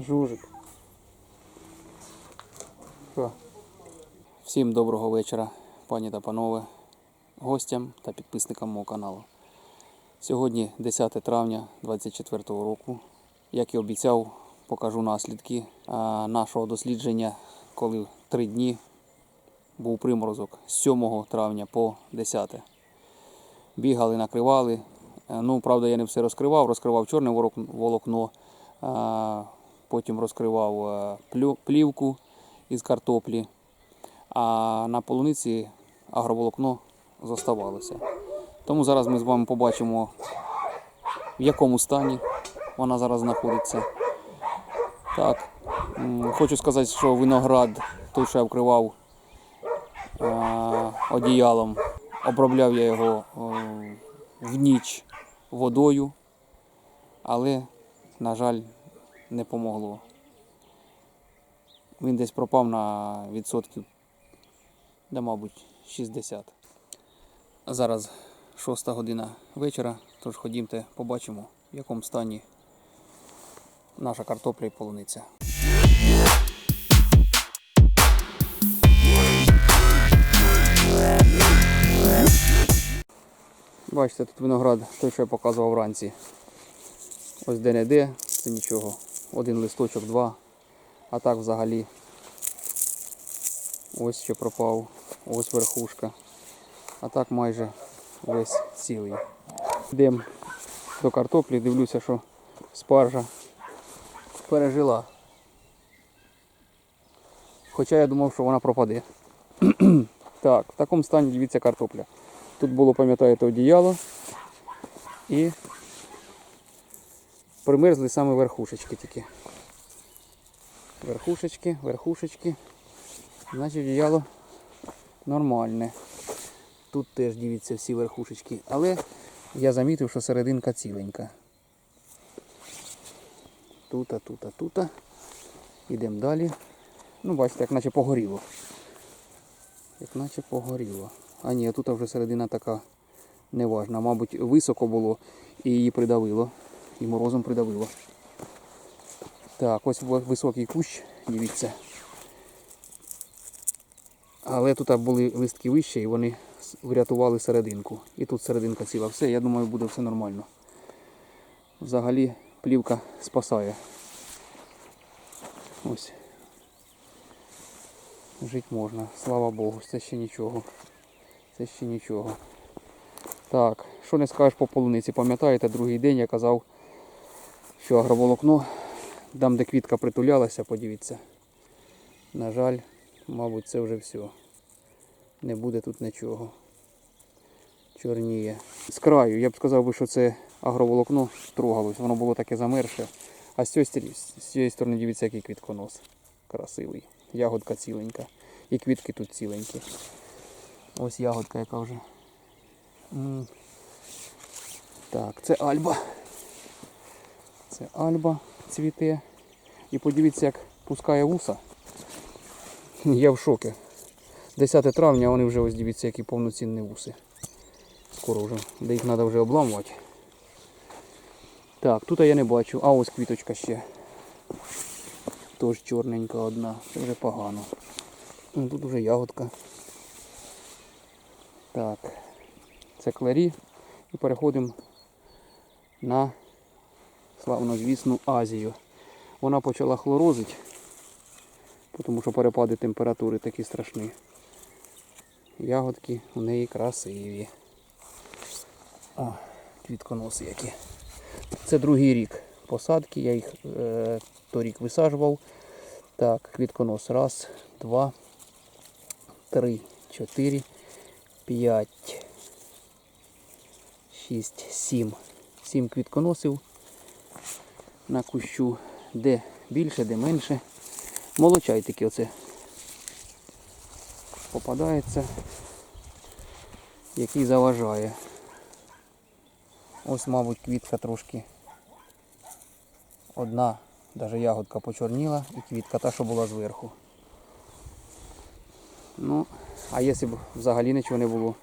Жужик. Що? Всім доброго вечора, пані та панове, гостям та підписникам мого каналу. Сьогодні 10 травня 2024 року. Як і обіцяв, покажу наслідки нашого дослідження, коли три дні був приморозок з 7 травня по 10. Бігали, накривали. Е, Ну, правда, я не все розкривав, розкривав чорне волокно, потім розкривав е, плівку із картоплі, а на полуниці агроволокно зоставалося. Тому зараз ми з вами побачимо, в якому стані вона зараз знаходиться. Так, хочу сказати, що виноград, той, що я вкривав е, одіялом, обробляв я його е, в ніч водою, але, на жаль, не помогло. Він десь пропав на відсотків, да, мабуть, 60. Зараз 6 година вечора, тож ходімте, побачимо, в якому стані наша картопля і полуниця. Бачите, тут виноград, той, що я показував вранці. Ось де не де, це нічого. Один листочок, два. А так взагалі ось ще пропав, ось верхушка. А так майже весь цілий. Йдемо до картоплі, дивлюся, що спаржа пережила. Хоча я думав, що вона пропаде. так, в такому стані дивіться картопля. Тут було, пам'ятаєте, одіяло і примерзли саме верхушечки тільки. Верхушечки, верхушечки. Значить одіяло нормальне. Тут теж дивіться всі верхушечки. Але я замітив, що серединка ціленька. Тута, тута, тута. Йдемо далі. Ну, бачите, як наче погоріло. Як наче погоріло. А ні, тут вже середина така неважна. Мабуть, високо було і її придавило. І морозом придавило. Так, ось високий кущ, дивіться. Але тут були листки вище і вони врятували серединку. І тут серединка ціла. Все, я думаю, буде все нормально. Взагалі плівка спасає. Ось. Жити можна, слава Богу, це ще нічого. Це ще нічого. Так, що не скажеш по полуниці? Пам'ятаєте, другий день я казав, що агроволокно, там де квітка притулялася, подивіться. На жаль, мабуть, це вже все. Не буде тут нічого. Чорніє. З краю, я б сказав що це агроволокно трогалось, воно було таке замерше. А з цієї, з цієї сторони дивіться, який квітконос. Красивий. Ягодка ціленька. І квітки тут ціленькі. Ось ягодка, яка вже. Так, це альба. Це альба цвіте. І подивіться, як пускає вуса. Я в шокі. 10 травня, вони вже ось дивіться, які повноцінні вуси. Скоро вже. Де їх треба вже обламувати. Так, тут я не бачу. А ось квіточка ще. Тож чорненька одна. Це вже погано. Ну, Тут вже ягодка. Так. Це клері. І переходимо на славнозвісну Азію. Вона почала хлорозити, тому що перепади температури такі страшні. Ягодки у неї красиві. О, квітконоси які. Це другий рік посадки, я їх е, торік висаджував. Так, квітконос. Раз, два, три, чотири, п'ять, шість, сім. Сім квітконосів на кущу. Де більше, де менше. Молочайтики оце попадається, який заважає. Ось, мабуть, квітка трошки одна, навіть ягодка почорніла і квітка та, що була зверху. Ну, а якщо б взагалі нічого не було,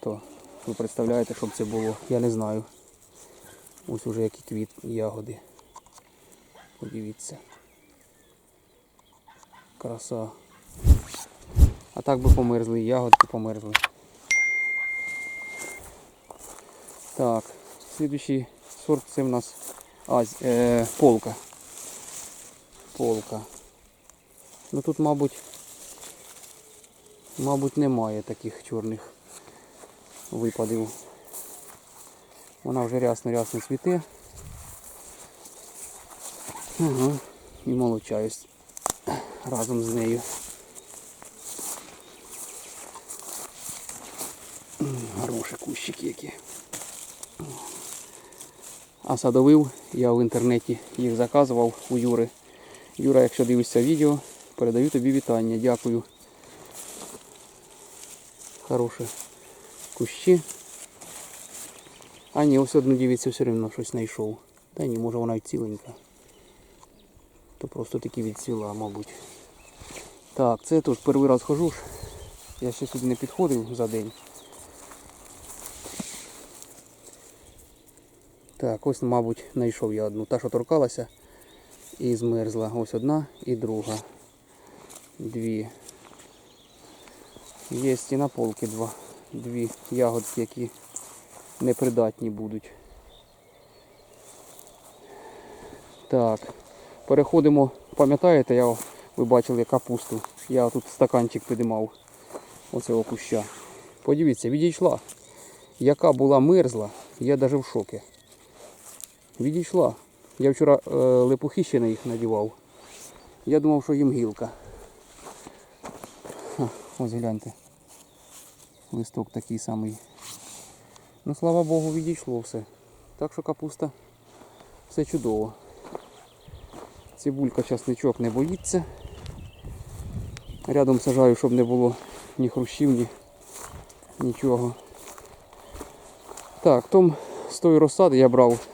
то ви представляєте, що б це було, я не знаю. Ось уже які квіт ягоди. Подивіться. Краса. А так би померзли, ягодки померзли. Так, слідуючий сорт це в нас аз, е, полка. Полка. Ну тут, мабуть, мабуть, немає таких чорних випадів. Вона вже рясно-рясно цвіте. Ага, і молочаюсь разом з нею. Хороші кущики які. А садовив я в інтернеті їх заказував у Юри. Юра, якщо дивишся відео, передаю тобі вітання. Дякую. Хороші кущі. А ні, ось одну дивіться все одно щось знайшов. Та ні, може вона й ціленька. То просто таки відцвіла, мабуть. Так, це тут перший раз хожу. Я ще сюди не підходив за день. Так, ось, мабуть, знайшов я одну. Та, що торкалася і змерзла. Ось одна і друга. Дві. Є і на полки два. Дві ягодки, які непридатні будуть. Так, переходимо, пам'ятаєте, я, ви бачили капусту. Я тут стаканчик підіймав оцього куща. Подивіться, відійшла. Яка була мерзла, я навіть в шокі. Відійшла. Я вчора е, лепухи ще на їх надівав. Я думав, що їм гілка. Ха, ось гляньте. Листок такий самий. Ну, слава Богу, відійшло все. Так що капуста все чудово. Цибулька часничок не боїться. Рядом сажаю, щоб не було ні хрущів, ні нічого. Так, том з тої розсади я брав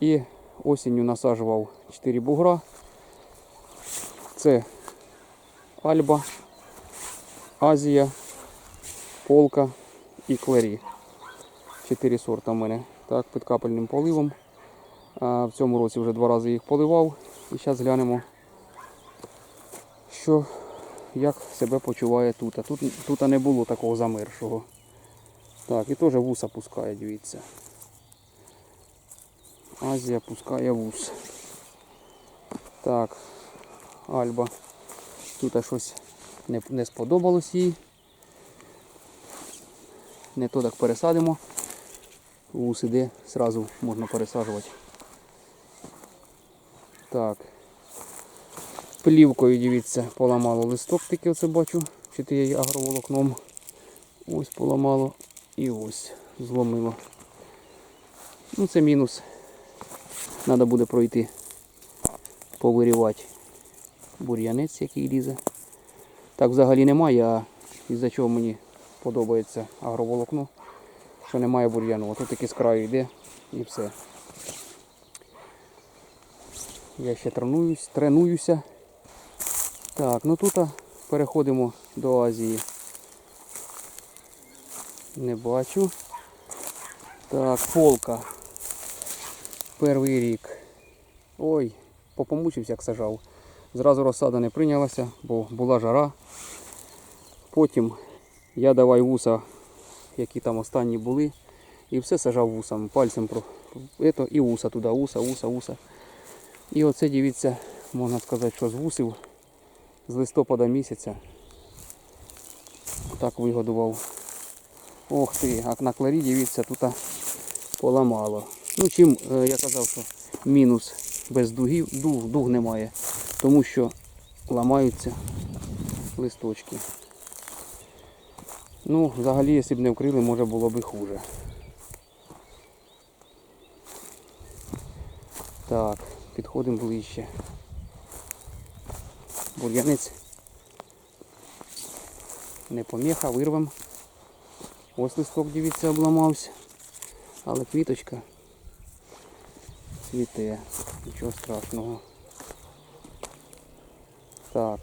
і осінню насаджував 4 бугра. Це Альба, Азія, Полка і Клері. Чотири сорта в мене. Так, під капельним поливом. В цьому році вже два рази їх поливав. І зараз глянемо, що, як себе почуває тут. Тут, тут не було такого замершого. Так, і теж вуса пускає, дивіться. Азія пускає вус. Так, Альба. Тут щось не, не сподобалось їй. Не то так пересадимо. Вус іде, зразу можна пересаджувати. Так. Плівкою, дивіться, поламало листок, таки оце бачу, чи ти її агроволокном. Ось поламало і ось зломило. Ну це мінус. Треба буде пройти, повирівати бур'янець, який лізе. Так взагалі немає, а із-за чого мені подобається агроволокно, що немає бур'яну. Ото таки з йде і все. Я ще тренуюсь, тренуюся. Так, ну тут переходимо до Азії. Не бачу. Так, полка. Перший рік. Ой, попомучився, як сажав. Зразу розсада не прийнялася, бо була жара. Потім я давай вуса, які там останні були, і все сажав вусом, пальцем про Ето, і вуса туди, вуса, вуса, вуса. І оце дивіться, можна сказати, що з вусів з листопада місяця. Так вигодував. Ох ти, а на кларі дивіться, тут поламало. Ну чим е, я казав, що мінус без дугів, дуг, дуг немає, тому що ламаються листочки. Ну, взагалі, якщо б не вкрили, може було б хуже. Так, підходимо ближче. Бур'янець. Не поміха, вирвем. Ось листок, дивіться, обламався. Але квіточка цвіте. Нічого страшного. Так.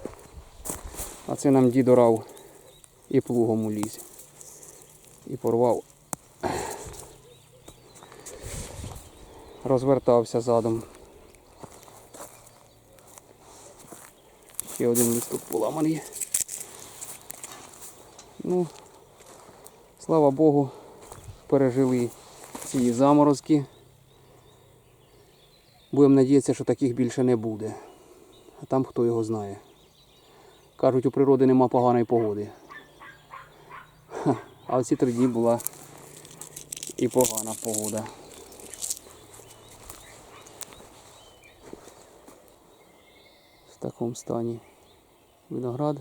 А це нам дід орав і плугом у лісі. І порвав. Розвертався задом. Ще один листок поламаний. Ну, слава Богу, пережили ці заморозки. Будемо надіятися, що таких більше не буде. А там хто його знає. Кажуть, у природи нема поганої погоди. А оці три дні була і погана погода. В такому стані виноград.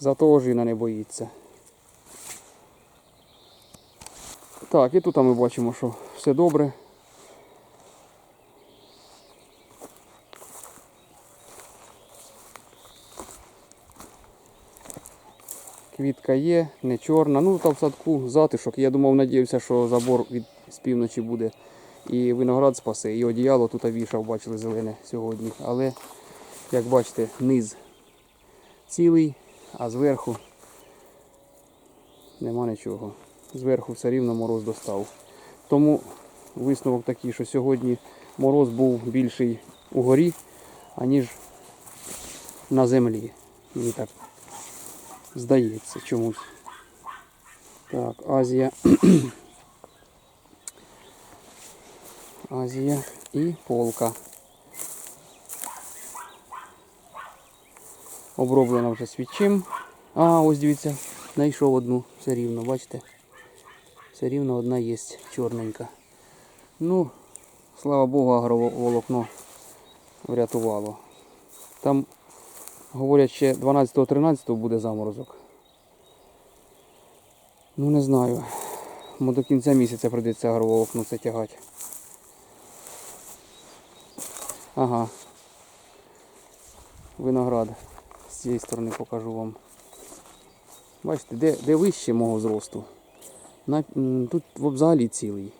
Зато ожина не боїться. Так, і тут ми бачимо, що все добре. Квітка є, не чорна. Ну там в садку затишок. Я думав, надіявся, що забор від з півночі буде. І виноград спасе. І одіяло тут вішав, бачили зелене сьогодні. Але, як бачите, низ цілий, а зверху нема нічого. Зверху все рівно мороз достав. Тому висновок такий, що сьогодні мороз був більший угорі, аніж на землі. Мені так здається чомусь. Так, Азія. Азія і полка. Оброблена вже свічим. А, ось дивіться, знайшов одну все рівно, бачите? Все рівно одна є чорненька. Ну, слава Богу, агроволокно врятувало. Там, говорять, ще 12-13 буде заморозок. Ну не знаю. Мо до кінця місяця прийдеться агроволокно це тягати. Ага. Виноград. З цієї сторони покажу вам. Бачите, де, де вище мого зросту. На, тут взагалі цілий.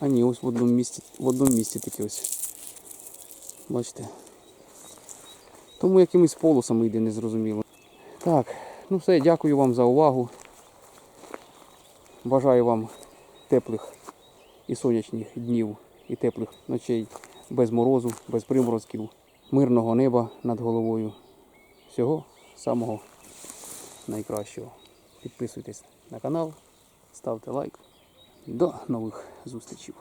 А ні, ось в одному місці, в одному місці таке ось. Бачите. Тому якимись полосами йде незрозуміло. Так, ну все, дякую вам за увагу. Бажаю вам теплих і сонячних днів і теплих ночей без морозу, без приморозків, мирного неба над головою. Всього самого найкращого. Підписуйтесь на канал, ставте лайк. До нових зустрічей.